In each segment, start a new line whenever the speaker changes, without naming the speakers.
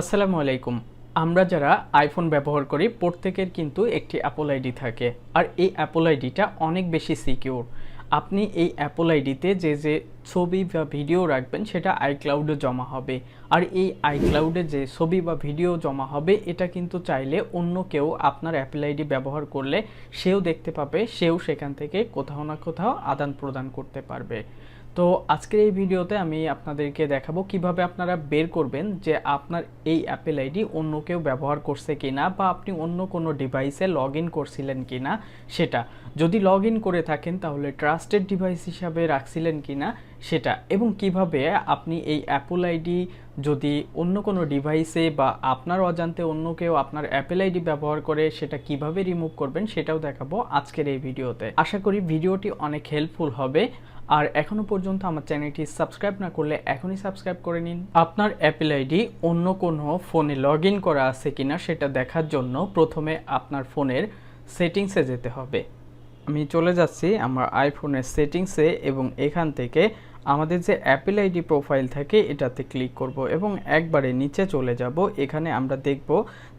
আসসালামু আলাইকুম। আমরা যারা আইফোন ব্যবহার করি, প্রত্যেকের কিন্তু একটি অ্যাপল আইডি থাকে। আর এই অ্যাপল আইডিটা অনেক বেশি সিকিউর আপনি এই অ্যাপল আইডিতে যে যে ছবি বা ভিডিও রাখবেন, সেটা আইক্লাউডে জমা হবে। আর এই আইক্লাউডে যে ছবি বা ভিডিও জমা হবে, এটা কিন্তু চাইলে অন্য কেউ আপনার অ্যাপল আইডি ব্যবহার করলে সেও দেখতে পাবে, সেও সেখান থেকে কোথাও না কোথাও আদান প্রদান করতে পারবে। তো আজকের এই ভিডিওতে আমি আপনাদেরকে দেখাবো কীভাবে আপনারা বের করবেন যে আপনার এই অ্যাপেল আইডি অন্য কেউ ব্যবহার করছে কিনা বা আপনি অন্য কোনো ডিভাইসে লগ ইন করছিলেন কিনা সেটা। যদি লগ ইন করে থাকেন তাহলে ট্রাস্টেড ডিভাইস হিসাবে রাখছিলেন কিনা সেটা এবং কীভাবে আপনি এই অ্যাপল আইডি যদি অন্য কোনো ডিভাইসে বা আপনার অজান্তে অন্য কেউ আপনার অ্যাপেল আইডি ব্যবহার করে সেটা কীভাবে রিমুভ করবেন সেটাও দেখাবো আজকের এই ভিডিওতে। আশা করি ভিডিওটি অনেক হেল্পফুল হবে। আর এখনও পর্যন্ত আমার চ্যানেলটি সাবস্ক্রাইব না করলে এখনই সাবস্ক্রাইব করে নিন। আপনার অ্যাপেল আইডি অন্য কোনো ফোনে লগ করা আছে কিনা সেটা দেখার জন্য প্রথমে আপনার ফোনের সেটিংসে যেতে হবে। আমি চলে যাচ্ছি আমার আইফোনের সেটিংসে এবং এখান থেকে আমাদের যে অ্যাপেল আইডি প্রোফাইল থাকে, এটাতে ক্লিক করব এবং একবারে নিচে চলে যাব। এখানে আমরা দেখব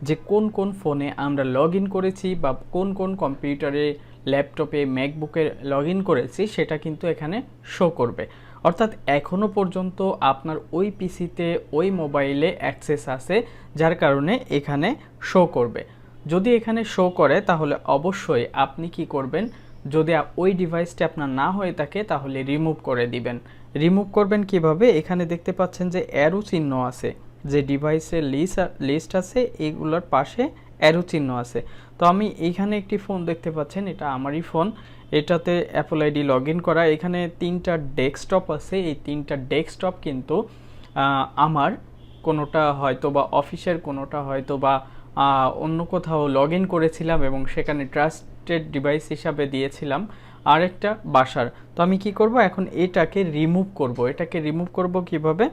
যে কোন কোন ফোনে আমরা লগ করেছি বা কোন কোন কম্পিউটারে ল্যাপটপে ম্যাকবুকে লগ করেছি, সেটা কিন্তু এখানে শো করবে। অর্থাৎ এখনও পর্যন্ত আপনার ওই পিসিতে ওই মোবাইলে অ্যাক্সেস আছে, যার কারণে এখানে শো করবে। যদি এখানে শো করে, তাহলে অবশ্যই আপনি কি করবেন? যদি ওই ডিভাইসটি আপনার না হয়ে থাকে, তাহলে রিমুভ করে দিবেন। রিমুভ করবেন কীভাবে? এখানে দেখতে পাচ্ছেন যে অ্যারো চিহ্ন আছে। যে ডিভাইসের লিস্ট লিস্ট আছে এইগুলোর পাশে অ্যারো চিহ্ন আছে। তো আমি এইখানে একটি ফোন দেখতে পাচ্ছেন, এটা আমারই ফোন এটাতে অ্যাপল আইডি লগ করা। এখানে তিনটা ডেস্কটপ আছে। এই তিনটা ডেস্কটপ কিন্তু আমার কোনোটা হয়তো বা অফিসের কোনোটা হয়তো বা অন্য কোথাও লগ করেছিলাম এবং সেখানে ট্রাস্টেড ডিভাইস হিসাবে দিয়েছিলাম, আরেকটা বাসার। তো আমি কি করব? এখন এটাকে রিমুভ করব। এটাকে রিমুভ করব কীভাবে?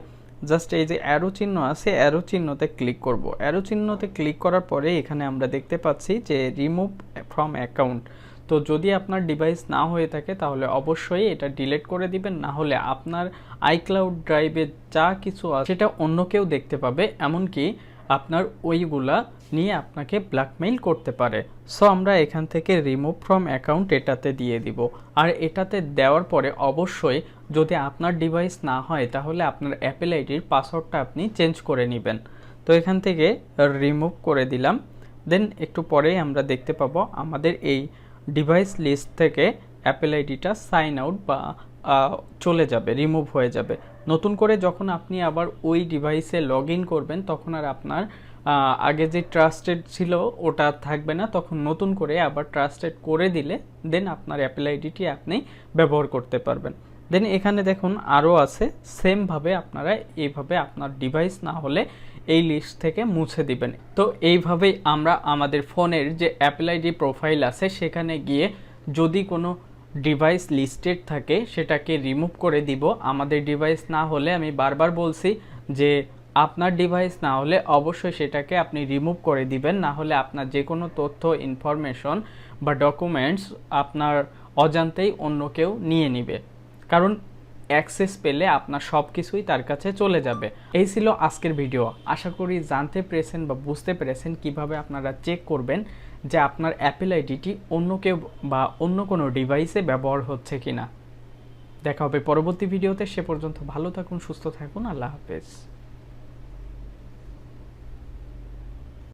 জাস্ট এই যে অ্যারো চিহ্ন আছে অ্যারো চিহ্নতে ক্লিক করব। অ্যারো চিহ্নতে ক্লিক করার পরে এখানে আমরা দেখতে পাচ্ছি যে রিমুভ ফ্রম অ্যাকাউন্ট তো যদি আপনার ডিভাইস না হয়ে থাকে, তাহলে অবশ্যই এটা ডিলিট করে দিবেন। না হলে আপনার আইক্লাউড ড্রাইভে যা কিছু আছে, সেটা অন্য কেউ দেখতে পাবে। এমনকি আপনার ওইগুলা নিয়ে আপনাকে ব্ল্যাকমেইল করতে পারে। সো আমরা এখান থেকে রিমুভ ফ্রম অ্যাকাউন্ট এটাতে দিয়ে দিব। আর এটাতে দেওয়ার পরে অবশ্যই যদি আপনার ডিভাইস না হয়, তাহলে আপনার অ্যাপেল আইডির পাসওয়ার্ডটা আপনি চেঞ্জ করে নেবেন। তো এখান থেকে রিমুভ করে দিলাম। দেন একটু পরেই আমরা দেখতে পাবো আমাদের এই ডিভাইস লিস্ট থেকে অ্যাপেল আইডিটা সাইন আউট বা চলে যাবে রিমুভ হয়ে যাবে। নতুন করে যখন আপনি আবার ওই ডিভাইসে লগ করবেন, তখন আর আপনার আগে যে ট্রাস্টেড ছিল ওটা থাকবে না। তখন নতুন করে আবার ট্রাস্টেড করে দিলে দেন আপনার অ্যাপেল আইডিটি আপনি ব্যবহার করতে পারবেন। দেন এখানে দেখুন আরও আছে সেমভাবে আপনারা এইভাবে আপনার ডিভাইস না হলে এই লিস্ট থেকে মুছে দিবেন। তো এইভাবেই আমরা আমাদের ফোনের যে অ্যাপেল আইডি প্রোফাইল আছে, সেখানে গিয়ে যদি কোনো ডিভাইস লিস্টেড থাকে, সেটাকে রিমুভ করে দিব। আমাদের ডিভাইস না হলে আমি বারবার বলছি যে, আপনার ডিভাইস না হলে অবশ্যই সেটাকে আপনি রিমুভ করে দিবেন। না হলে আপনার যে কোনো তথ্য ইনফরমেশন বা ডকুমেন্টস আপনার অজান্তেই অন্য কেউ নিয়ে নিবে। কারণ অ্যাক্সেস পেলে আপনার সব কিছুই তার কাছে চলে যাবে। এই ছিল আজকের ভিডিও। আশা করি জানতে পেরেছেন বা বুঝতে পেরেছেন কীভাবে আপনারা চেক করবেন যে আপনার অ্যাপেল আইডিটি অন্য কেউ বা অন্য কোনো ডিভাইসে ব্যবহার হচ্ছে কিনা। দেখা হবে পরবর্তী ভিডিওতে। সে পর্যন্ত ভালো থাকুন, সুস্থ থাকুন। আল্লাহ হাফেজ।